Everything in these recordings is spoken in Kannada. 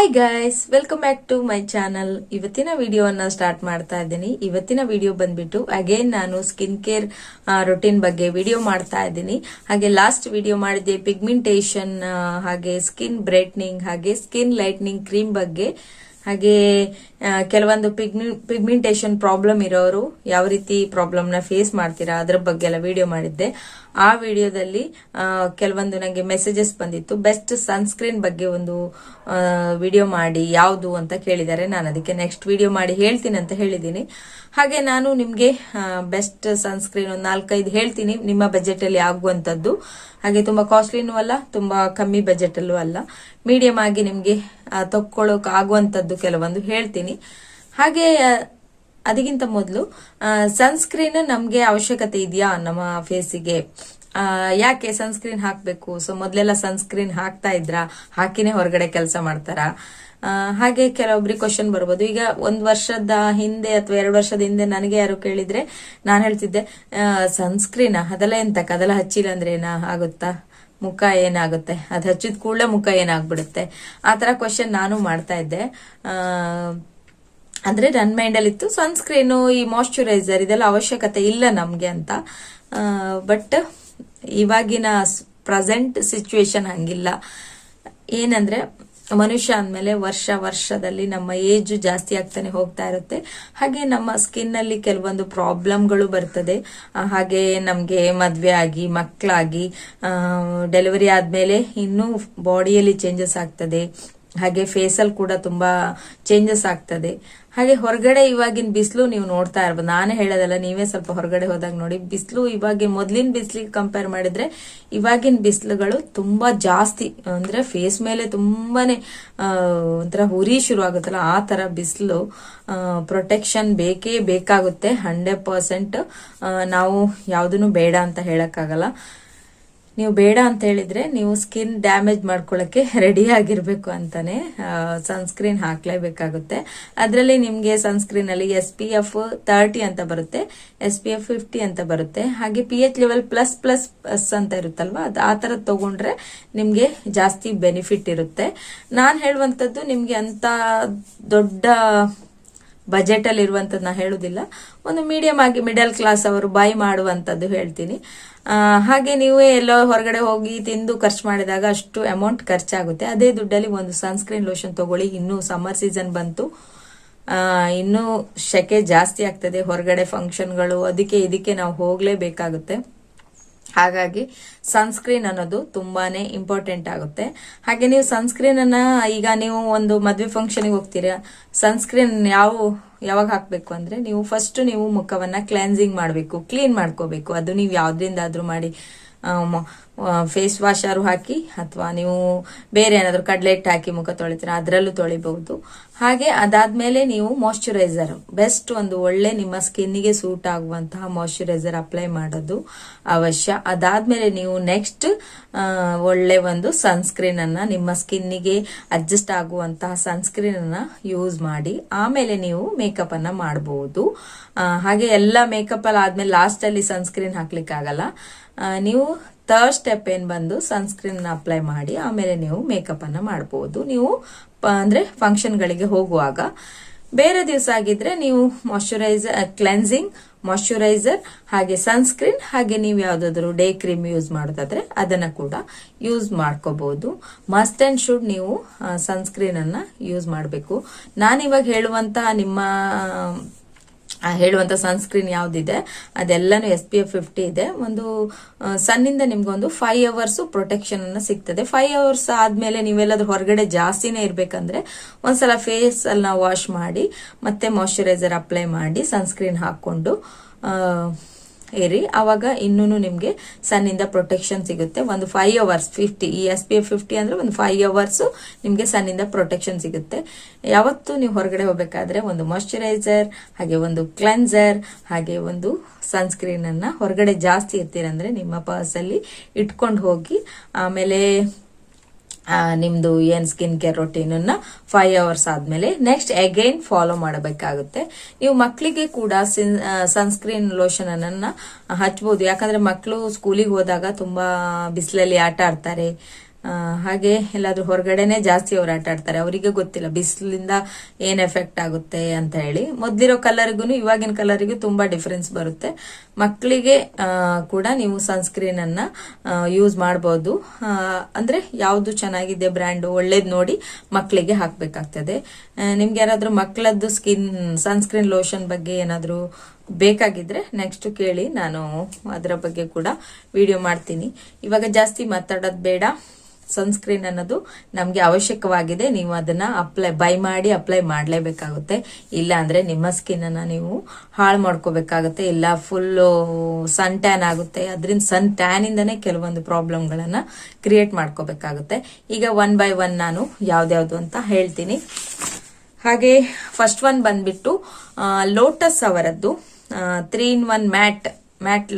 Hi guys welcome back to my channel ಇವತ್ತಿನ ವಿಡಿಯೋವನ್ನು ಸ್ಟಾರ್ಟ್ ಮಾಡ್ತಾ ಇದ್ದೀನಿ. ಇವತ್ತಿನ ವಿಡಿಯೋ ಬಂದ್ಬಿಟ್ಟು ಅಗೇನ್ ನಾನು ಸ್ಕಿನ್ ಕೇರ್ ರೊಟೀನ್ ಬಗ್ಗೆ ವಿಡಿಯೋ ಮಾಡ್ತಾ ಇದ್ದೀನಿ. ಹಾಗೆ ಲಾಸ್ಟ್ ವಿಡಿಯೋ ಮಾಡಿದ್ದೆ ಪಿಗ್ಮೆಂಟೇಷನ್ ಹಾಗೆ ಸ್ಕಿನ್ ಬ್ರೈಟ್ನಿಂಗ್ ಹಾಗೆ ಸ್ಕಿನ್ ಲೈಟ್ನಿಂಗ್ ಕ್ರೀಮ್ ಬಗ್ಗೆ. ಹಾಗೆ ಕೆಲವೊಂದು ಪಿಗ್ಮಿ ಪಿಗ್ಮೆಂಟೇಷನ್ ಪ್ರಾಬ್ಲಮ್ ಇರೋರು ಯಾವ ರೀತಿ ಪ್ರಾಬ್ಲಮ್ನ ಫೇಸ್ ಮಾಡ್ತೀರಾ, ಅದ್ರ ಬಗ್ಗೆ ಎಲ್ಲ ವಿಡಿಯೋ ಮಾಡಿದ್ದೆ. ಆ ವಿಡಿಯೋದಲ್ಲಿ ಕೆಲವೊಂದು ನನಗೆ ಮೆಸೇಜಸ್ ಬಂದಿತ್ತು. ಬೆಸ್ಟ್ ಸನ್ಸ್ಕ್ರೀನ್ ಬಗ್ಗೆ ಒಂದು ವಿಡಿಯೋ ಮಾಡಿ, ಯಾವುದು ಅಂತ ಕೇಳಿದ್ದಾರೆ ನಾನು ಅದಕ್ಕೆ ನೆಕ್ಸ್ಟ್ ವಿಡಿಯೋ ಮಾಡಿ ಹೇಳ್ತೀನಿ ಅಂತ ಹೇಳಿದ್ದೀನಿ. ಹಾಗೆ ನಾನು ನಿಮಗೆ ಬೆಸ್ಟ್ ಸನ್ಸ್ಕ್ರೀನ್ ಒಂದು ನಾಲ್ಕೈದು ಹೇಳ್ತೀನಿ. ನಿಮ್ಮ ಬಜೆಟಲ್ಲಿ ಆಗುವಂಥದ್ದು. ಹಾಗೆ ತುಂಬ ಕಾಸ್ಟ್ಲಿನೂ ಅಲ್ಲ, ತುಂಬ ಕಮ್ಮಿ ಬಜೆಟಲ್ಲೂ ಅಲ್ಲ ಮೀಡಿಯಂ ಆಗಿ ನಿಮಗೆ ತಕ್ಕೊಳ್ಳೋಕೆ ಆಗುವಂಥದ್ದು ಕೆಲವೊಂದು ಹೇಳ್ತೀನಿ. ಹಾಗೆ ಅದಕ್ಕಿಂತ ಮೊದಲು ಸನ್ಸ್ಕ್ರೀನ್ ನಮಗೆ ಅವಶ್ಯಕತೆ ಇದೆಯಾ ನಮ್ಮ ಫೇಸಿಗೆ ಯಾಕೆ ಸನ್ಸ್ಕ್ರೀನ್ ಹಾಕಬೇಕು? ಸೊ ಮೊದಲೆಲ್ಲ ಸನ್ಸ್ಕ್ರೀನ್ ಹಾಕ್ತಾ ಇದ್ರ? ಹಾಕಿನೇ ಹೊರಗಡೆ ಕೆಲಸ ಮಾಡ್ತಾರಾ? ಹಾಗೆ ಕೆಲವೊಬ್ರಿಗೆ ಕ್ವಶನ್ ಬರ್ಬೋದು. ಈಗ ಒಂದ್ ವರ್ಷದ ಹಿಂದೆ ಅಥವಾ ಎರಡು ವರ್ಷದ ಹಿಂದೆ ನನಗೆ ಯಾರು ಕೇಳಿದ್ರೆ ನಾನು ಹೇಳ್ತಿದ್ದೆ ಸನ್ಸ್ಕ್ರೀನ್ ಅದೆಲ್ಲ ಎಂತ? ಅದೆಲ್ಲ ಹಚ್ಚಿಲ್ಲ ಅಂದ್ರೆ ಏನ ಆಗುತ್ತಾ? ಮುಖ ಏನಾಗುತ್ತೆ? ಅದು ಹಚ್ಚಿದ ಕೂಡಲೇ ಮುಖ ಏನಾಗ್ಬಿಡುತ್ತೆ? ಆ ತರ ಕ್ವಶನ್ ನಾನು ಮಾಡ್ತಾ ಇದ್ದೆ. ಅಂದ್ರೆ ನನ್ನ ಮೈಂಡಲ್ಲಿ ಇತ್ತು. ಸನ್ಸ್ಕ್ರೀನು ಈ ಮಾಯಶ್ಚರೈಸರ್ ಇದೆಲ್ಲ ಅವಶ್ಯಕತೆ ಇಲ್ಲ ನಮಗೆ ಅಂತ. ಬಟ್ ಇವಾಗಿನ ಪ್ರೆಸೆಂಟ್ ಸಿಚುವೇಶನ್ ಹಂಗಿಲ್ಲ. ಏನಂದ್ರೆ ಮನುಷ್ಯ ಅಂದಮೇಲೆ ವರ್ಷ ವರ್ಷದಲ್ಲಿ ನಮ್ಮ ಏಜ್ ಜಾಸ್ತಿ ಆಗ್ತಾನೆ ಹೋಗ್ತಾ ಇರುತ್ತೆ. ಹಾಗೆ ನಮ್ಮ ಸ್ಕಿನ್ ಅಲ್ಲಿ ಕೆಲವೊಂದು ಪ್ರಾಬ್ಲಮ್ಗಳು ಬರ್ತದೆ. ಹಾಗೆ ನಮಗೆ ಮದುವೆ ಆಗಿ ಮಕ್ಕಳಾಗಿ ಡೆಲಿವರಿ ಆದ್ಮೇಲೆ ಇನ್ನೂ ಬಾಡಿಯಲ್ಲಿ ಚೇಂಜಸ್ ಆಗ್ತದೆ. ಹಾಗೆ ಫೇಸಲ್ಲಿ ಕೂಡ ತುಂಬಾ ಚೇಂಜಸ್ ಆಗ್ತದೆ. ಹಾಗೆ ಹೊರಗಡೆ ಇವಾಗಿನ ಬಿಸಿಲು ನೀವು ನೋಡ್ತಾ ಇರ್ಬೋದು. ನಾನೇ ಹೇಳೋದಲ್ಲ, ನೀವೇ ಸ್ವಲ್ಪ ಹೊರಗಡೆ ಹೋದಾಗ ನೋಡಿ. ಬಿಸಿಲು ಇವಾಗಿನ ಮೊದಲಿನ ಬಿಸಿಲಿಗೆ ಕಂಪೇರ್ ಮಾಡಿದ್ರೆ ಇವಾಗಿನ ಬಿಸಿಲುಗಳು ತುಂಬಾ ಜಾಸ್ತಿ. ಅಂದ್ರೆ ಫೇಸ್ ಮೇಲೆ ತುಂಬಾನೇ ಒಂಥರ ಉರಿ ಶುರು ಆಗುತ್ತಲ್ಲ, ಆ ತರ ಬಿಸಿಲು ಪ್ರೊಟೆಕ್ಷನ್ ಬೇಕೇ ಬೇಕಾಗುತ್ತೆ. ಹಂಡ್ರೆಡ್ ಪರ್ಸೆಂಟ್ ನಾವು ಯಾವುದನ್ನು ಬೇಡ ಅಂತ ಹೇಳಕ್ಕಾಗಲ್ಲ. ನೀವು ಬೇಡ ಅಂತ ಹೇಳಿದ್ರೆ ನೀವು ಸ್ಕಿನ್ ಡ್ಯಾಮೇಜ್ ಮಾಡ್ಕೊಳ್ಳೋಕೆ ರೆಡಿ ಆಗಿರ್ಬೇಕು ಅಂತಾನೆ ಸನ್ಸ್ಕ್ರೀನ್ ಹಾಕ್ಲೇಬೇಕಾಗುತ್ತೆ. ಅದರಲ್ಲಿ ನಿಮಗೆ ಸನ್ಸ್ಕ್ರೀನ್ ಅಲ್ಲಿ ಎಸ್ ಪಿ ಎಫ್ ತರ್ಟಿ ಅಂತ ಬರುತ್ತೆ ಎಸ್ ಪಿ ಎಫ್ ಫಿಫ್ಟಿ ಅಂತ ಬರುತ್ತೆ. ಹಾಗೆ P H level plus plus plus ಅಂತ ಇರುತ್ತಲ್ವಾ, ಅದು ಆ ಥರ ತಗೊಂಡ್ರೆ ನಿಮಗೆ ಜಾಸ್ತಿ ಬೆನಿಫಿಟ್ ಇರುತ್ತೆ. ನಾನು ಹೇಳುವಂಥದ್ದು ನಿಮಗೆ ಅಂತ ದೊಡ್ಡ ಬಜೆಟ್ ಅಲ್ಲಿ ಇರುವಂತದ್ದು ನಾ ಹೇಳುದಿಲ್ಲ. ಒಂದು ಮೀಡಿಯಂ ಆಗಿ ಮಿಡಲ್ ಕ್ಲಾಸ್ ಅವರು ಬೈ ಮಾಡುವಂತದ್ದು ಹೇಳ್ತೀನಿ. ಹಾಗೆ ನೀವೇ ಎಲ್ಲೋ ಹೊರಗಡೆ ಹೋಗಿ ತಿಂದು ಖರ್ಚು ಮಾಡಿದಾಗ ಅಷ್ಟು ಅಮೌಂಟ್ ಖರ್ಚಾಗುತ್ತೆ. ಅದೇ ದುಡ್ಡಲ್ಲಿ ಒಂದು ಸನ್ಸ್ಕ್ರೀನ್ ಲೋಷನ್ ತಗೊಳ್ಳಿ. ಇನ್ನು ಸಮ್ಮರ್ ಸೀಸನ್ ಬಂತು. ಇನ್ನೂ ಶೆಕೆ ಜಾಸ್ತಿ ಆಗ್ತದೆ. ಹೊರಗಡೆ ಫಂಕ್ಷನ್ಗಳು ಅದಕ್ಕೆ ಇದಕ್ಕೆ ನಾವು ಹೋಗ್ಲೇಬೇಕಾಗುತ್ತೆ. ಹಾಗಾಗಿ ಸನ್ಸ್ಕ್ರೀನ್ ಅನ್ನೋದು ತುಂಬಾನೇ ಇಂಪಾರ್ಟೆಂಟ್ ಆಗುತ್ತೆ. ಹಾಗೆ ನೀವು ಸನ್ಸ್ಕ್ರೀನ್ ಅನ್ನ ಈಗ ನೀವು ಒಂದು ಮದ್ವೆ ಫಂಕ್ಷನ್ಗೆ ಹೋಗ್ತೀರಾ ಸನ್ಸ್ಕ್ರೀನ್ ಯಾವ, ಯಾವಾಗ ಹಾಕ್ಬೇಕು ಅಂದ್ರೆ ನೀವು ಫಸ್ಟ್ ನೀವು ಮುಖವನ್ನ ಕ್ಲೆನ್ಸಿಂಗ್ ಮಾಡಬೇಕು ಕ್ಲೀನ್ ಮಾಡ್ಕೋಬೇಕು. ಅದು ನೀವು ಯಾವ್ದ್ರಿಂದಾದ್ರೂ ಮಾಡಿ ಫೇಸ್ ವಾಶರು ಹಾಕಿ ಅಥವಾ ನೀವು ಬೇರೆ ಏನಾದರೂ ಕಡಲೆ ಹಿಟ್ಟು ಹಾಕಿ ಮುಖ ತೊಳಿತೀರಾ, ಅದರಲ್ಲೂ ತೊಳಿಬಹುದು. ಹಾಗೆ ಅದಾದ್ಮೇಲೆ ನೀವು ಮಾಯಶ್ಚರೈಸರ್ ಬೆಸ್ಟ್ ಒಂದು ಒಳ್ಳೆ ನಿಮ್ಮ ಸ್ಕಿನ್ನಿಗೆ ಸೂಟ್ ಆಗುವಂತಹ ಮಾಯಶ್ಚರೈಸರ್ ಅಪ್ಲೈ ಮಾಡೋದು ಅವಶ್ಯ. ಅದಾದ್ಮೇಲೆ ನೀವು ನೆಕ್ಸ್ಟ್ ಒಳ್ಳೆ ಒಂದು ಸನ್ಸ್ಕ್ರೀನ್ ಅನ್ನ ನಿಮ್ಮ ಸ್ಕಿನ್ನಿಗೆ ಅಡ್ಜಸ್ಟ್ ಆಗುವಂತಹ ಸನ್ಸ್ಕ್ರೀನ್ ಅನ್ನ ಯೂಸ್ ಮಾಡಿ, ಆಮೇಲೆ ನೀವು ಮೇಕಪ್ ಅನ್ನ ಮಾಡಬಹುದು. ಹಾಗೆ ಎಲ್ಲ ಮೇಕಪ್ ಅಲ್ಲಿ ಆದ್ಮೇಲೆ ಲಾಸ್ಟ್ ಅಲ್ಲಿ ಸನ್ಸ್ಕ್ರೀನ್ ಹಾಕ್ಲಿಕ್ಕೆ ಆಗಲ್ಲ ನೀವು ಥರ್ಡ್ ಸ್ಟೆಪ್ ಏನು ಬಂದು ಸನ್ಸ್ಕ್ರೀನ್ ಅಪ್ಲೈ ಮಾಡಿ, ಆಮೇಲೆ ನೀವು ಮೇಕಪ್ ಅನ್ನ ಮಾಡಬಹುದು ನೀವು ಅಂದ್ರೆ ಫಂಕ್ಷನ್ಗಳಿಗೆ ಹೋಗುವಾಗ, ಬೇರೆ ದಿವಸ ಆಗಿದ್ರೆ ನೀವು ಮಾಯಶ್ಚರೈಸರ್ ಕ್ಲೆನ್ಸಿಂಗ್ ಮಾಯಶ್ಚರೈಸರ್ ಹಾಗೆ ಸನ್ಸ್ಕ್ರೀನ್ ಹಾಗೆ ನೀವು ಯಾವ್ದಾದ್ರು ಡೇ ಕ್ರೀಮ್ ಯೂಸ್ ಮಾಡೋದಾದ್ರೆ ಅದನ್ನ ಕೂಡ ಯೂಸ್ ಮಾಡ್ಕೋಬಹುದು ಮಸ್ಟ್ ಅಂಡ್ ಶುಡ್ ನೀವು ಸನ್ಸ್ಕ್ರೀನ್ ಅನ್ನ ಯೂಸ್ ಮಾಡಬೇಕು. ನಾನಿವಾಗ ಹೇಳುವಂತಹ ನಿಮ್ಮ ಹೇಳುವಂತ ಸನ್ಸ್ಕ್ರೀನ್ ಯಾವ್ದಿದೆ, ಅದೆಲ್ಲಾನು ಎಸ್ ಪಿ ಎಫ್ ಫಿಫ್ಟಿ ಇದೆ. ಒಂದು ಸನ್ನಿಂದ ನಿಮ್ಗೊಂದು ಫೈವ್ ಅವರ್ಸ್ ಪ್ರೊಟೆಕ್ಷನ್ ಅನ್ನ ಸಿಗ್ತದೆ. ಫೈವ್ ಅವರ್ಸ್ ಆದ್ಮೇಲೆ ನೀವೆಲ್ಲಾದ್ರೂ ಹೊರಗಡೆ ಜಾಸ್ತಿನೇ ಇರ್ಬೇಕಂದ್ರೆ ಒಂದ್ಸಲ ಫೇಸ್ ಅನ್ನ ವಾಶ್ ಮಾಡಿ, ಮತ್ತೆ ಮಾಯಶ್ಚರೈಸರ್ ಅಪ್ಲೈ ಮಾಡಿ ಸನ್ಸ್ಕ್ರೀನ್ ಹಾಕೊಂಡು ಇರಿ. ಅವಾಗ ಇನ್ನೂ ನಿಮಗೆ ಸನ್ನಿಂದ ಪ್ರೊಟೆಕ್ಷನ್ ಸಿಗುತ್ತೆ. ಒಂದು ಫೈವ್ ಅವರ್ಸ್ ಫಿಫ್ಟಿ ಈ ಎಸ್ ಪಿ ಎಫ್ ಫಿಫ್ಟಿ ಅಂದ್ರೆ ಒಂದು ಫೈವ್ ಅವರ್ಸ್ ನಿಮಗೆ ಸನ್ನಿಂದ ಪ್ರೊಟೆಕ್ಷನ್ ಸಿಗುತ್ತೆ. ಯಾವತ್ತು ನೀವು ಹೊರಗಡೆ ಹೋಗ್ಬೇಕಾದ್ರೆ ಒಂದು ಮಾಯಶ್ಚರೈಸರ್ ಹಾಗೆ ಒಂದು ಕ್ಲೆನ್ಸರ್ ಹಾಗೆ ಒಂದು ಸನ್ಸ್ಕ್ರೀನ್ ಅನ್ನ ಹೊರಗಡೆ ಜಾಸ್ತಿ ಇರ್ತೀರಂದ್ರೆ ನಿಮ್ಮ ಪರ್ಸಲ್ಲಿ ಇಟ್ಕೊಂಡು ಹೋಗಿ, ಆಮೇಲೆ ಆ, ನಿಮ್ದು ಏನ್ ಸ್ಕಿನ್ ಕೇರ್ ರೊಟೀನ್ ಅನ್ನ ಫೈವ್ ಅವರ್ಸ್ ಆದ್ಮೇಲೆ ನೆಕ್ಸ್ಟ್ ಅಗೈನ್ ಫಾಲೋ ಮಾಡಬೇಕಾಗುತ್ತೆ. ನೀವು ಮಕ್ಕಳಿಗೆ ಕೂಡ ಸನ್ಸ್ಕ್ರೀನ್ ಲೋಷನ್ ಅನ್ನ ಹಚ್ಬೋದು. ಯಾಕಂದ್ರೆ ಮಕ್ಕಳು ಸ್ಕೂಲಿಗೆ ಹೋದಾಗ ತುಂಬಾ ಬಿಸಿಲಲ್ಲಿ ಆಟ ಆಡ್ತಾರೆ. ಹಾಗೆ ಎಲ್ಲಾದ್ರೂ ಹೊರಗಡೆನೆ ಜಾಸ್ತಿ ಅವ್ರು ಆಟ ಆಡ್ತಾರೆ ಅವರಿಗೆ ಗೊತ್ತಿಲ್ಲ, ಬಿಸಿಲಿಂದ ಏನ್ ಎಫೆಕ್ಟ್ ಆಗುತ್ತೆ ಅಂತ ಹೇಳಿ. ಮೊದ್ಲಿರೋ ಕಲರ್ಗೂ ಇವಾಗಿನ ಕಲರಿಗೂ ತುಂಬಾ ಡಿಫ್ರೆನ್ಸ್ ಬರುತ್ತೆ. ಮಕ್ಕಳಿಗೆ ಕೂಡ ನೀವು ಸನ್ಸ್ಕ್ರೀನ್ ಅನ್ನ ಯೂಸ್ ಮಾಡಬಹುದು ಅಂದ್ರೆ ಯಾವ್ದು ಚೆನ್ನಾಗಿದೆ ಬ್ರ್ಯಾಂಡ್ ಒಳ್ಳೇದ್ ನೋಡಿ ಮಕ್ಕಳಿಗೆ ಹಾಕ್ಬೇಕಾಗ್ತದೆ. ನಿಮ್ಗೆ ಯಾರಾದ್ರೂ ಮಕ್ಕಳದ್ದು ಸ್ಕಿನ್ ಸನ್ಸ್ಕ್ರೀನ್ ಲೋಷನ್ ಬಗ್ಗೆ ಏನಾದ್ರೂ ಬೇಕಾಗಿದ್ರೆ ನೆಕ್ಸ್ಟ್ ಕೇಳಿ ನಾನು ಅದರ ಬಗ್ಗೆ ಕೂಡ ವಿಡಿಯೋ ಮಾಡ್ತೀನಿ. ಇವಾಗ ಜಾಸ್ತಿ ಮಾತಾಡೋದು ಬೇಡ. ಸನ್ಸ್ಕ್ರೀನ್ ಅನ್ನೋದು ನಮಗೆ ಅವಶ್ಯಕವಾಗಿದೆ. ನೀವು ಅದನ್ನ ಅಪ್ಲೈ ಬೈ ಮಾಡಿ ಅಪ್ಲೈ ಮಾಡಲೇಬೇಕಾಗುತ್ತೆ. ಇಲ್ಲ ಅಂದ್ರೆ ನಿಮ್ಮ ಸ್ಕಿನ್ ಅನ್ನ ನೀವು ಹಾಳು ಮಾಡ್ಕೋಬೇಕಾಗುತ್ತೆ. ಇಲ್ಲ ಫುಲ್ ಸನ್ ಟ್ಯಾನ್ ಆಗುತ್ತೆ. ಅದರಿಂದ ಸನ್ ಟ್ಯಾನ್ ಇಂದನೇ ಕೆಲವೊಂದು ಪ್ರಾಬ್ಲಮ್ಗಳನ್ನ ಕ್ರಿಯೇಟ್ ಮಾಡ್ಕೋಬೇಕಾಗುತ್ತೆ. ಈಗ ಒನ್ ಬೈ ಒನ್ ನಾನು ಯಾವ್ದ್ಯಾವ್ದು ಅಂತ ಹೇಳ್ತೀನಿ. ಹಾಗೆ ಫಸ್ಟ್ ಒನ್ ಬಂದ್ಬಿಟ್ಟು ಲೋಟಸ್ ಅವರದ್ದು three in one matte matte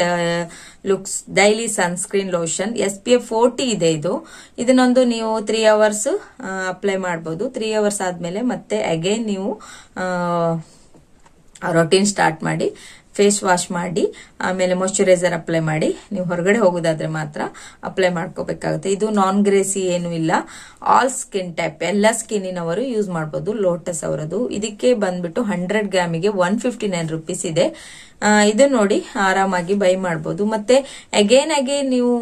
looks, daily sunscreen lotion, S P F forty ಇದೆ ಇದು. ಇದನ್ನೊಂದು ನೀವು ತ್ರೀ ಅವರ್ಸ್ ಅಪ್ಲೈ ಮಾಡ್ಬೋದು. ತ್ರೀ ಅವರ್ಸ್ ಆದಮೇಲೆ ಮತ್ತೆ ಅಗೈನ್ ನೀವು ರೊಟೀನ್ ಸ್ಟಾರ್ಟ್ ಮಾಡಿ. ಫೇಸ್ ವಾಶ್ ಮಾಡಿ, ಆಮೇಲೆ ಮಾಯಶ್ಚರೈಸರ್ ಅಪ್ಲೈ ಮಾಡಿ. ನೀವು ಹೊರಗಡೆ ಹೋಗೋದಾದ್ರೆ ಮಾತ್ರ ಅಪ್ಲೈ ಮಾಡ್ಕೋಬೇಕಾಗುತ್ತೆ. ಇದು ನಾನ್ ಗ್ರೇಸಿ ಏನು ಇಲ್ಲ. ಆಲ್ ಸ್ಕಿನ್ ಟೈಪ್ ಎಲ್ಲ ಸ್ಕಿನ್ನಿನವರು ಯೂಸ್ ಮಾಡ್ಬೋದು. ಲೋಟಸ್ ಅವರದು ಇದಕ್ಕೆ ಬಂದ್ಬಿಟ್ಟು ಹಂಡ್ರೆಡ್ ಗ್ರಾಮಿಗೆ ಒನ್ ಫಿಫ್ಟಿ ನೈನ್ ರುಪೀಸ್ ಇದೆ. ಇದು ನೋಡಿ ಆರಾಮಾಗಿ ಬೈ ಮಾಡ್ಬೋದು. ಮತ್ತೆ ಅಗೇನ್ ಅಗೇನ್ ನೀವು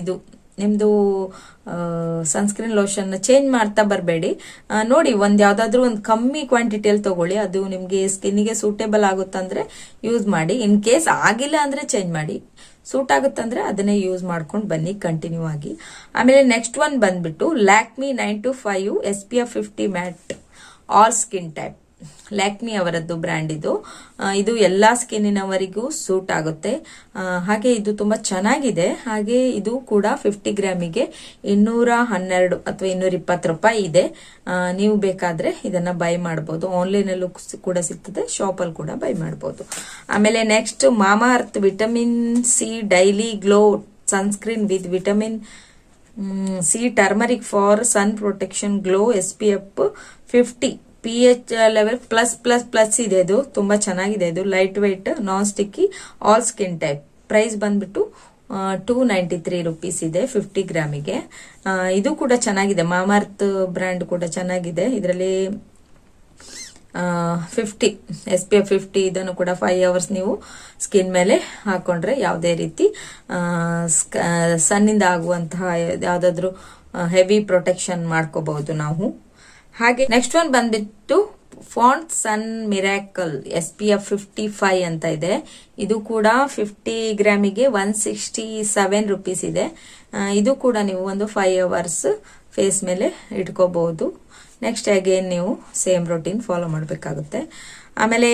ಇದು ನಿಮ್ದು ಸನ್ಸ್ಕ್ರೀನ್ ಲೋಷನ್ ಚೇಂಜ್ ಮಾಡ್ತಾ ಬರಬೇಡಿ. ನೋಡಿ, ಒಂದ್ ಯಾವ್ದಾದ್ರು ಒಂದು ಕಮ್ಮಿ ಕ್ವಾಂಟಿಟಿಯಲ್ಲಿ ತಗೊಳ್ಳಿ. ಅದು ನಿಮ್ಗೆ ಸ್ಕಿನ್ಗೆ ಸೂಟೇಬಲ್ ಆಗುತ್ತಂದ್ರೆ ಯೂಸ್ ಮಾಡಿ. ಇನ್ ಕೇಸ್ ಆಗಿಲ್ಲ ಅಂದ್ರೆ ಚೇಂಜ್ ಮಾಡಿ. ಸೂಟ್ ಆಗುತ್ತಂದ್ರೆ ಅದನ್ನೇ ಯೂಸ್ ಮಾಡ್ಕೊಂಡು ಬನ್ನಿ ಕಂಟಿನ್ಯೂ ಆಗಿ. ಆಮೇಲೆ ನೆಕ್ಸ್ಟ್ ಒನ್ ಬಂದ್ಬಿಟ್ಟು Lakme nine to five S P F fifty matte all skin type Lakme ಅವರದ್ದು ಬ್ರ್ಯಾಂಡ್ ಇದು. ಇದು ಎಲ್ಲ ಸ್ಕಿನ್ನಿನವರಿಗೂ ಸೂಟ್ ಆಗುತ್ತೆ. ಹಾಗೆ ಇದು ತುಂಬಾ ಚೆನ್ನಾಗಿದೆ. ಹಾಗೆ ಇದು ಕೂಡ ಫಿಫ್ಟಿ ಗ್ರಾಮಿಗೆ ಇನ್ನೂರ ಹನ್ನೆರಡು ಅಥವಾ ಇನ್ನೂರ ಇಪ್ಪತ್ತು ರೂಪಾಯಿ ಇದೆ. ನೀವು ಬೇಕಾದ್ರೆ ಇದನ್ನ ಬೈ ಮಾಡಬಹುದು ಆನ್ಲೈನಲ್ಲೂ ಕೂಡ ಸಿಗ್ತದೆ. ಶಾಪಲ್ಲಿ ಕೂಡ ಬೈ ಮಾಡಬಹುದು ಆಮೇಲೆ next Mamaearth vitamin C daily glow sunscreen with vitamin C turmeric for sun protection glow S P F fifty P H level plus plus plus ಇದೆ ಅದು ತುಂಬಾ ಚೆನ್ನಾಗಿದೆ ಇದು. Lightweight non sticky all skin type price ಬಂದ್ಬಿಟ್ಟು ಟೂ ನೈಂಟಿ ತ್ರೀ ರುಪೀಸ್ ಇದೆ ಫಿಫ್ಟಿ ಗ್ರಾಮಿಗೆ. ಇದು ಕೂಡ ಚೆನ್ನಾಗಿದೆ. ಮಾಮಾರ್ತ್ ಬ್ರ್ಯಾಂಡ್ ಕೂಡ ಚೆನ್ನಾಗಿದೆ. ಇದರಲ್ಲಿ fifty S P F fifty ಇದನ್ನು ಕೂಡ ಫೈವ್ ಅವರ್ಸ್ ನೀವು ಸ್ಕಿನ್ ಮೇಲೆ ಹಾಕೊಂಡ್ರೆ ಯಾವುದೇ ರೀತಿ ಸನ್ನಿಂದ ಆಗುವಂತಹ ಯಾವುದಾದ್ರೂ ಹೆವಿ ಪ್ರೊಟೆಕ್ಷನ್ ಮಾಡ್ಕೋಬಹುದು ನಾವು. ಹಾಗೆ ನೆಕ್ಸ್ಟ್ ಒನ್ ಬಂದ್ಬಿಟ್ಟು font sun miracle S P F fifty five ಅಂತ ಇದೆ. ಇದು ಕೂಡ ಫಿಫ್ಟಿ ಗ್ರಾಮಿಗೆ ಒನ್ ಸಿಕ್ಸ್ಟಿ ಸೆವೆನ್ ರುಪೀಸ್ ಇದೆ ಇದು ಕೂಡ ನೀವು ಒಂದು ಫೈವ್ ಅವರ್ಸ್ ಫೇಸ್ ಮೇಲೆ ಇಟ್ಕೋಬಹುದು. ನೆಕ್ಸ್ಟ್ ಅಗೇನ್ ನೀವು ಸೇಮ್ ರೊಟೀನ್ ಫಾಲೋ ಮಾಡಬೇಕಾಗುತ್ತೆ. ಆಮೇಲೆ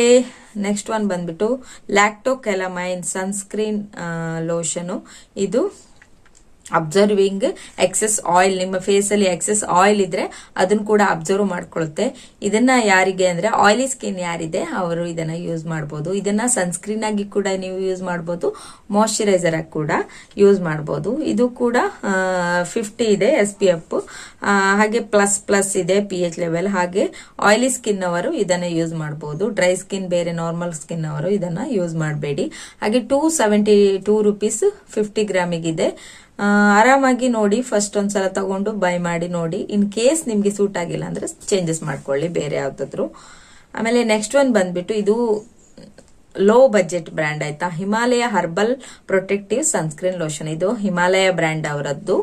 ನೆಕ್ಸ್ಟ್ ಒನ್ ಬಂದ್ಬಿಟ್ಟು ಲ್ಯಾಕ್ಟೋ ಕೆಲಮೈನ್ ಸನ್ಸ್ಕ್ರೀನ್ ಲೋಷನು ಇದು ಅಬ್ಸರ್ವಿಂಗ್ ಎಕ್ಸೆಸ್ ಆಯಿಲ್ ನಿಮ್ಮ ಫೇಸ್ ಅಲ್ಲಿ ಎಕ್ಸೆಸ್ ಆಯಿಲ್ ಇದ್ರೆ ಅದನ್ನ ಕೂಡ ಅಬ್ಸರ್ವ್ ಮಾಡ್ಕೊಳ್ಳುತ್ತೆ ಇದನ್ನ ಯಾರಿಗೆ ಅಂದ್ರೆ ಆಯಿಲಿ ಸ್ಕಿನ್ ಯಾರಿದೆ ಅವರು ಇದನ್ನ ಯೂಸ್ ಮಾಡಬಹುದು ಇದನ್ನ ಸನ್ಸ್ಕ್ರೀನ್ ಆಗಿ ಕೂಡ ನೀವು ಯೂಸ್ ಮಾಡಬಹುದು ಮಾಯಶ್ಚರೈಸರ್ ಆಗಿ ಕೂಡ ಯೂಸ್ ಮಾಡಬಹುದು ಇದು ಕೂಡ ಫಿಫ್ಟಿ ಇದೆ ಎಸ್ ಪಿ ಎಫ್ ಹಾಗೆ ಪ್ಲಸ್ ಪ್ಲಸ್ ಇದೆ ಪಿ ಎಚ್ ಲೆವೆಲ್ ಹಾಗೆ ಆಯಿಲಿ ಸ್ಕಿನ್ ಅವರು ಇದನ್ನ ಯೂಸ್ ಮಾಡಬಹುದು ಡ್ರೈ ಸ್ಕಿನ್ ಬೇರೆ ನಾರ್ಮಲ್ ಸ್ಕಿನ್ ಅವರು ಇದನ್ನ ಯೂಸ್ ಮಾಡಬೇಡಿ. ಹಾಗೆ two seventy two rupees fifty ಆ, ಆರಾಮಾಗಿ ನೋಡಿ ಫಸ್ಟ್ ಒಂದ್ಸಲ ತಗೊಂಡು ಬೈ ಮಾಡಿ ನೋಡಿ. ಇನ್ ಕೇಸ್ ನಿಮ್ಗೆ ಸೂಟ್ ಆಗಿಲ್ಲ ಅಂದ್ರೆ ಚೇಂಜಸ್ ಮಾಡ್ಕೊಳ್ಳಿ, ಬೇರೆ ಯಾವ್ದಾದ್ರು. ಆಮೇಲೆ ನೆಕ್ಸ್ಟ್ ಒನ್ ಬಂದ್ಬಿಟ್ಟು ಇದು ಲೋ ಬಜೆಟ್ ಬ್ರ್ಯಾಂಡ್ ಆಯ್ತಾ? Himalaya herbal protective sunscreen lotion ಇದು ಹಿಮಾಲಯ ಬ್ರ್ಯಾಂಡ್ ಅವರದ್ದು.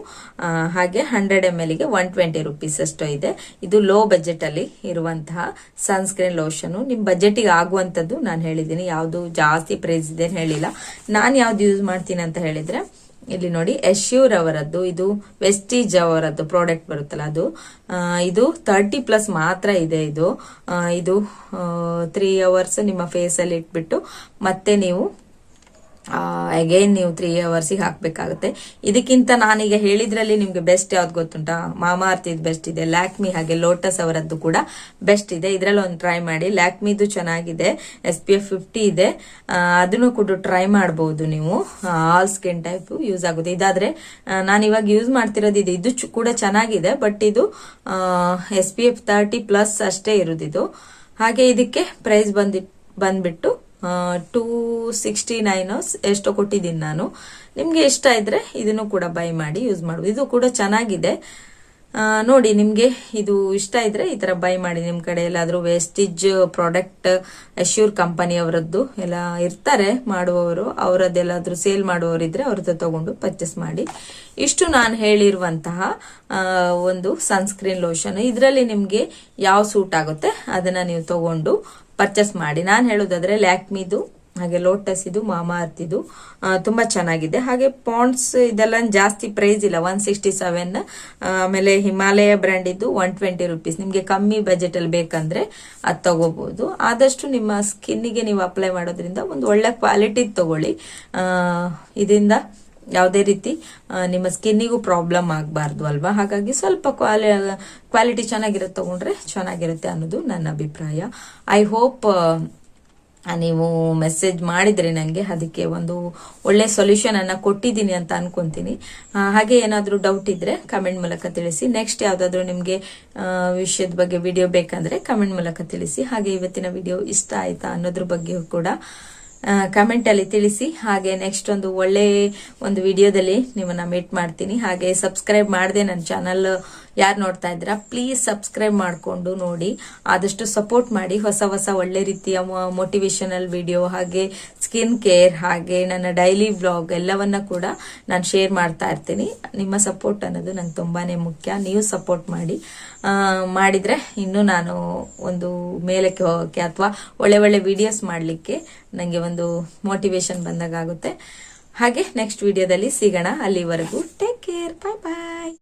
ಹಾಗೆ ಹಂಡ್ರೆಡ್ ಎಂ ಎಲ್ಗೆ ಒನ್ ಟ್ವೆಂಟಿ ರುಪೀಸ್ ಅಷ್ಟು ಇದೆ. ಇದು ಲೋ ಬಜೆಟ್ ಅಲ್ಲಿ ಇರುವಂತಹ ಸನ್ಸ್ಕ್ರೀನ್ ಲೋಷನ್ ನಿಮ್ ಬಜೆಟಿಗೆ ಆಗುವಂತದ್ದು ನಾನು ಹೇಳಿದ್ದೀನಿ. ಯಾವ್ದು ಜಾಸ್ತಿ ಪ್ರೈಸ್ ಇದೆ ಹೇಳಿಲ್ಲ. ನಾನು ಯಾವ್ದು ಯೂಸ್ ಮಾಡ್ತೀನಿ ಅಂತ ಹೇಳಿದ್ರೆ ಇಲ್ಲಿ ನೋಡಿ ಎಶ್ಯೂರ್ ಅವರದ್ದು, ಇದು ವೆಸ್ಟೀಜ್ ಅವರದ್ದು ಪ್ರಾಡಕ್ಟ್ ಬರುತ್ತಲ್ಲ ಅದು. ಇದು ತರ್ಟಿ ಪ್ಲಸ್ ಮಾತ್ರ ಇದೆ ಇದು. ಇದು ತ್ರೀ ಅವರ್ಸ್ ನಿಮ್ಮ ಫೇಸ್ ಅಲ್ಲಿ ಇಟ್ಬಿಟ್ಟು ಮತ್ತೆ ನೀವು ಅಗೈನ್ ನೀವು ತ್ರೀ ಅವರ್ಸಿಗೆ ಹಾಕಬೇಕಾಗುತ್ತೆ. ಇದಕ್ಕಿಂತ ನಾನೀಗ ಹೇಳಿದ್ರಲ್ಲಿ ನಿಮ್ಗೆ ಬೆಸ್ಟ್ ಯಾವ್ದು ಗೊತ್ತುಂಟಾ? ಮಾಮಾ ಅರ್ತಿದ್ ಬೆಸ್ಟ್ ಇದೆ, ಲ್ಯಾಕ್ಮಿ ಹಾಗೆ ಲೋಟಸ್ ಅವರದ್ದು ಕೂಡ ಬೆಸ್ಟ್ ಇದೆ. ಇದರಲ್ಲಿ ಒಂದು ಟ್ರೈ ಮಾಡಿ. ಲ್ಯಾಕ್ಮಿದು ಚೆನ್ನಾಗಿದೆ ಎಸ್ ಪಿ ಎಫ್ ಫಿಫ್ಟಿ ಇದೆ. ಅದನ್ನು ಕೂಡ ಟ್ರೈ ಮಾಡಬಹುದು ನೀವು. ಆಲ್ ಸ್ಕಿನ್ ಟೈಪ್ ಯೂಸ್ ಆಗುತ್ತೆ. ಇದಾದ್ರೆ ನಾನು ಇವಾಗ ಯೂಸ್ ಮಾಡ್ತಿರೋದು ಇದು. ಇದು ಕೂಡ ಚೆನ್ನಾಗಿದೆ ಬಟ್ ಇದು S P F thirty plus ಅಷ್ಟೇ ಇರೋದಿದು. ಹಾಗೆ ಇದಕ್ಕೆ ಪ್ರೈಸ್ ಬಂದಿ, ಬಂದ್ಬಿಟ್ಟು ಟೂ ಸಿಕ್ಸ್ಟಿ ನೈನ್ ಎಷ್ಟೋ ಕೊಟ್ಟಿದ್ದೀನಿ ನಾನು. ನಿಮಗೆ ಇಷ್ಟ ಇದ್ರೆ ಇದನ್ನು ಕೂಡ ಬೈ ಮಾಡಿ ಯೂಸ್ ಮಾಡ್ಬೋದು ಇದು ಕೂಡ ಚೆನ್ನಾಗಿದೆ. ನೋಡಿ, ನಿಮಗೆ ಇದು ಇಷ್ಟ ಇದ್ರೆ ಈ ತರ ಬೈ ಮಾಡಿ. ನಿಮ್ಮ ಕಡೆ ಎಲ್ಲಾದರೂ ವೇಸ್ಟೇಜ್ ಪ್ರಾಡಕ್ಟ್ ಅಶ್ಯೂರ್ ಕಂಪನಿ ಅವರದ್ದು ಎಲ್ಲ ಇರ್ತಾರೆ ಮಾಡುವವರು. ಅವರದ್ದೆಲ್ಲಾದರೂ ಸೇಲ್ ಮಾಡುವವರಿದ್ರೆ ಅವ್ರದ್ದು ತಗೊಂಡು ಪರ್ಚೇಸ್ ಮಾಡಿ. ಇಷ್ಟು ನಾನು ಹೇಳಿರುವಂತಹ ಒಂದು ಸನ್ಸ್ಕ್ರೀನ್ ಲೋಷನ್ ಇದರಲ್ಲಿ ನಿಮಗೆ ಯಾವ ಸೂಟ್ ಆಗುತ್ತೆ, ಅದನ್ನ ನೀವು ತಗೊಂಡು ಪರ್ಚೇಸ್ ಮಾಡಿ. ನಾನು ಹೇಳೋದಾದ್ರೆ ಲ್ಯಾಕ್ಮಿದು, ಹಾಗೆ ಲೋಟಸ್ ಇದು ಮಾಮಾ ಅರ್ತ್ ಇದು ತುಂಬಾ ಚೆನ್ನಾಗಿದೆ. ಹಾಗೆ ಪಾಂಡ್ಸ್ ಇದೆಲ್ಲ ಜಾಸ್ತಿ ಪ್ರೈಸ್ ಇಲ್ಲ ಒನ್ ಸಿಕ್ಸ್ಟಿ ಸೆವೆನ್ ಆಮೇಲೆ ಹಿಮಾಲಯ ಬ್ರ್ಯಾಂಡ್ ಇದು ಒನ್ ಟ್ವೆಂಟಿ ರುಪೀಸ್ ನಿಮಗೆ ಕಮ್ಮಿ ಬಜೆಟ್ ಅಲ್ಲಿ ಬೇಕಂದ್ರೆ ಅದು ತಗೋಬಹುದು ಆದಷ್ಟು ನಿಮ್ಮ ಸ್ಕಿನ್ನಿಗೆ ನೀವು ಅಪ್ಲೈ ಮಾಡೋದ್ರಿಂದ ಒಂದು ಒಳ್ಳೆ ಕ್ವಾಲಿಟಿ ತಗೊಳ್ಳಿ. ಇದರಿಂದ ಯಾವುದೇ ರೀತಿ ನಿಮ್ಮ ಸ್ಕಿನ್ನಿಗೂ ಪ್ರಾಬ್ಲಮ್ ಆಗಬಾರ್ದು ಅಲ್ವಾ? ಹಾಗಾಗಿ ಸ್ವಲ್ಪ ಕ್ವಾಲಿ, ಕ್ವಾಲಿಟಿ ಚೆನ್ನಾಗಿರೋದು ತಗೊಂಡ್ರೆ ಚೆನ್ನಾಗಿರುತ್ತೆ ಅನ್ನೋದು ನನ್ನ ಅಭಿಪ್ರಾಯ. ಐ ಹೋಪ್ ನೀವು ಮೆಸೇಜ್ ಮಾಡಿದ್ರೆ ನನಗೆ ಅದಕ್ಕೆ ಒಂದು ಒಳ್ಳೆ ಸೊಲ್ಯೂಷನ್ ಅನ್ನ ಕೊಟ್ಟಿದ್ದೀನಿ ಅಂತ ಅನ್ಕೊಂತೀನಿ. ಹಾಗೆ ಏನಾದರೂ ಡೌಟ್ ಇದ್ರೆ ಕಮೆಂಟ್ ಮೂಲಕ ತಿಳಿಸಿ. ನೆಕ್ಸ್ಟ್ ಯಾವುದಾದ್ರೂ ನಿಮಗೆ ವಿಷಯದ ಬಗ್ಗೆ ವಿಡಿಯೋ ಬೇಕಂದ್ರೆ ಕಮೆಂಟ್ ಮೂಲಕ ತಿಳಿಸಿ. ಹಾಗೆ ಇವತ್ತಿನ ವಿಡಿಯೋ ಇಷ್ಟ ಆಯ್ತಾ ಅನ್ನೋದ್ರ ಬಗ್ಗೆಯೂ ಕೂಡ ಕಮೆಂಟ್ ಅಲ್ಲಿ ತಿಳಿಸಿ. ಹಾಗೆ ನೆಕ್ಸ್ಟ್ ಒಂದು ಒಳ್ಳೆ ಒಂದು ವಿಡಿಯೋದಲ್ಲಿ ನಿಮ್ಮನ್ನ ಮೀಟ್ ಮಾಡ್ತೀನಿ. ಹಾಗೆ ಸಬ್ಸ್ಕ್ರೈಬ್ ಮಾಡದೆ ನನ್ನ ಚಾನಲ್ ಯಾರು ನೋಡ್ತಾ ಇದ್ದೀರಾ ಪ್ಲೀಸ್ ಸಬ್ಸ್ಕ್ರೈಬ್ ಮಾಡಿಕೊಂಡು ನೋಡಿ. ಆದಷ್ಟು ಸಪೋರ್ಟ್ ಮಾಡಿ. ಹೊಸ ಹೊಸ ಒಳ್ಳೆ ರೀತಿಯ ಮೋಟಿವೇಶನಲ್ ವಿಡಿಯೋ ಹಾಗೆ ಸ್ಕಿನ್ ಕೇರ್ ಹಾಗೆ ನನ್ನ ಡೈಲಿ ವ್ಲಾಗ್ ಎಲ್ಲವನ್ನ ಕೂಡ ನಾನು ಶೇರ್ ಮಾಡ್ತಾ ಇರ್ತೀನಿ. ನಿಮ್ಮ ಸಪೋರ್ಟ್ ಅನ್ನೋದು ನಂಗೆ ತುಂಬಾನೇ ಮುಖ್ಯ. ನೀವು ಸಪೋರ್ಟ್ ಮಾಡಿ. ಮಾಡಿದರೆ ಮಾಡಿದ್ರೆ ಇನ್ನೂ ನಾನು ಒಂದು ಮೇಲಕ್ಕೆ ಹೋಗೋಕ್ಕೆ ಅಥವಾ ಒಳ್ಳೆ ಒಳ್ಳೆ ವಿಡಿಯೋಸ್ ಮಾಡಲಿಕ್ಕೆ ನನಗೆ ಒಂದು ಮೋಟಿವೇಶನ್ ಬಂದಾಗುತ್ತೆ ಹಾಗೆ ನೆಕ್ಸ್ಟ್ ವಿಡಿಯೋದಲ್ಲಿ ಸಿಗೋಣ. ಅಲ್ಲಿವರೆಗೂ ಟೇಕ್ ಕೇರ್ ಬಾಯ್ ಬಾಯ್